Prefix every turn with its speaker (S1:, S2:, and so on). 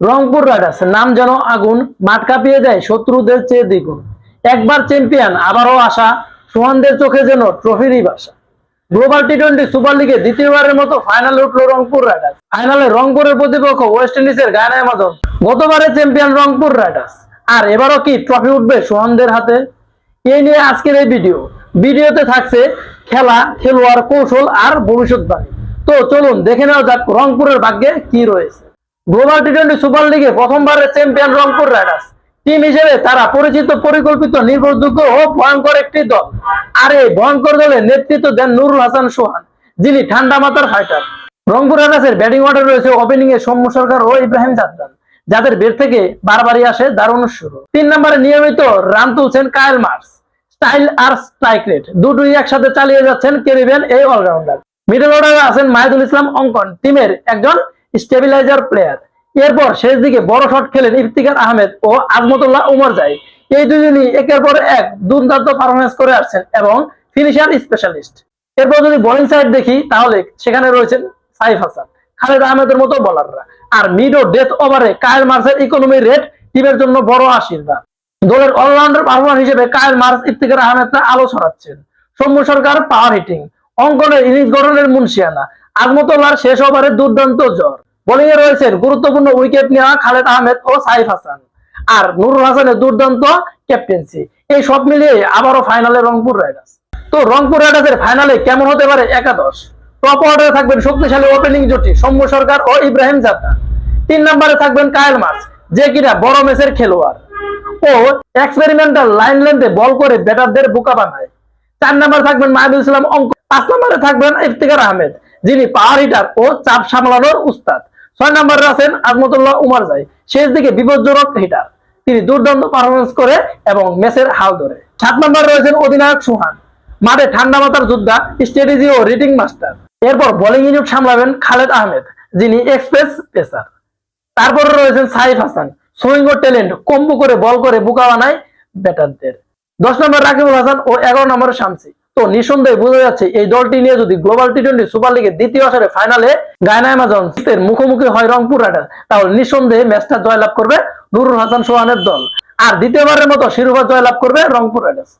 S1: Rangpur Riders, নাম যেন আগুন, মাঠ কাঁপিয়ে যায়, শত্রুদের চেয়ে দ্বিগুণ। একবার চ্যাম্পিয়ন, আবারও আসা সোহানদের চোখে যেন ট্রফিরই বাসা। গ্লোবাল টি টোয়েন্টি সুপার লিগে দ্বিতীয়বারের মতো ফাইনালে উঠল রংপুর রাইডার্স। ফাইনালে রংপুরের প্রতিপক্ষ ওয়েস্ট ইন্ডিজের গায়না আমাজন গতবারের চ্যাম্পিয়ন রংপুর রাইডার্স। আর এবারও কি ট্রফি উঠবে সোহানদের হাতে? এই নিয়ে আজকের এই ভিডিও। ভিডিওতে থাকছে খেলা, খেলোয়াড় কৌশল আর ভবিষ্যৎবাণী। তো চলুন দেখে নেওয়া যাক রংপুরের ভাগ্যে কি রয়েছে। গ্লোবাল টি টোয়েন্টি সুপার লিগে প্রথমবারের চ্যাম্পিয়ন রংপুর রাইডার্স টিম হিসেবে তারা পরিচিত, পরিকল্পিত, নির্ভরযোগ্য ও ভয়ঙ্কর একটি দল। আর এই ভয়ঙ্কর দলে নেতৃত্ব দেন নুরুল হাসান সোহান, যিনি ঠান্ডা মাথার ফাইটার রংপুর রাইডার্সের ব্যাটিং অর্ডার রয়েছে ওপেনিং এ সৌম্য সরকার ও ইব্রাহিম জাদদান, যাদের বের থেকে বারবারই আসে দারুণ শুরু। তিন নম্বরে নিয়মিত রান তুলছেন কায়েল মার্স স্টাইল আর স্ট্রাইক রেট দুটোই একসাথে চালিয়ে যাচ্ছেন ক্যারিবিয়ান এই অলরাউন্ডার মিডল অর্ডারে আছেন মাহিদুল ইসলাম অঙ্কন। টিমের একজন স্টেবিলাইজার প্লেয়ার এরপর শেষ দিকে বড় শট খেলেন ইফতিকার আহমেদ ও আজমতুল্লাহ উমর যায় এই দুজনই একের পর এক দুর্দান্ত পারফরমেন্স করে আসছেন এবং ফিনিশার স্পেশালিস্ট এরপর যদি বোলিং সাইড দেখি, তাহলে সেখানে রয়েছেন সাইফ হাসান, খালেদ আহমেদের মতো বলাররা আর মিড ও ডেথ ওভারে কায়েল মার্সের ইকোনমি রেট টিমের জন্য বড় আশীর্বাদ। দলের অলরাউন্ডার পারফরম্যান্স হিসেবে কায়েল মার্স ইফতিকার আহমেদরা আলো ছড়াচ্ছেন। সৌম্য সরকার পাওয়ার হিটিং অঙ্কনের ইনিংস গঠনের মুন্সিয়ানা আজমতুল্লাহর শেষ ওভারে দুর্দান্ত জ্বর। বোলিং এ রয়েছেন, গুরুত্বপূর্ণ উইকেট নেওয়া খালেদ আহমেদ ও সাইফ হাসান। আর নুরুল হাসানের দুর্দান্ত ক্যাপ্টেন্সি এই সব মিলিয়ে আবারও ফাইনালে রংপুর রাইডার্স তো রংপুর রাইডার্সের ফাইনালে কেমন হতে পারে একাদশ? টপ অর্ডারে থাকবেন শক্তিশালী ওপেনিং জুটি, সৌম্য সরকার ও ইব্রাহিম জাদা। তিন নম্বরে থাকবেন কায়েল মার্স যে কিনা বড় ম্যাচের খেলোয়াড়। ও এক্সপেরিমেন্টাল লাইন লেন্থে বল করে ব্যাটারদের বোকা বানায়। চার নম্বরে থাকবেন মাহিদুল ইসলাম অঙ্ক পাঁচ নম্বরে থাকবেন ইফতিকার আহমেদ, যিনি পাওয়ার হিটার ও চাপ সামলানোর উস্তাদ। ছয় নম্বরে আছেন আজমতুল্লাহ উমার জাই। শেষ দিকে বিপজ্জনক হিটার তিনি দুর্দান্ত পারফরমেন্স করে এবং ম্যাচের হাল ধরে। সাত নম্বরে রয়েছেন অধিনায়ক সুহান। মাঠে ঠান্ডা মাথার যোদ্ধা স্ট্র্যাটেজি ও রিটিং মাস্টার এরপর বোলিং ইউনিট সামলাবেন খালেদ আহমেদ, যিনি এক্সপ্রেস পেসার তারপরে রয়েছেন সাইফ হাসান। সুইং ও ট্যালেন্ট কম্বো করে বল করে বুকা বানায় ব্যাটারদের দশ নম্বর রাকিবুল হাসান ও এগারো নম্বর শামসি। তো নিঃসন্দেহে বোঝা যাচ্ছে এই দলটি নিয়ে যদি গ্লোবাল টি টোয়েন্টি সুপার লিগের দ্বিতীয় আসরে ফাইনালে গায়না অ্যামাজন এর মুখোমুখি হয় রংপুর রাইডার্স, তাহলে নিঃসন্দেহে ম্যাচটা জয়লাভ করবে নুরুল হাসান সোহানের দল। আর দ্বিতীয়বারের মতো শিরোপা জয়লাভ করবে রংপুর রাইডার্স।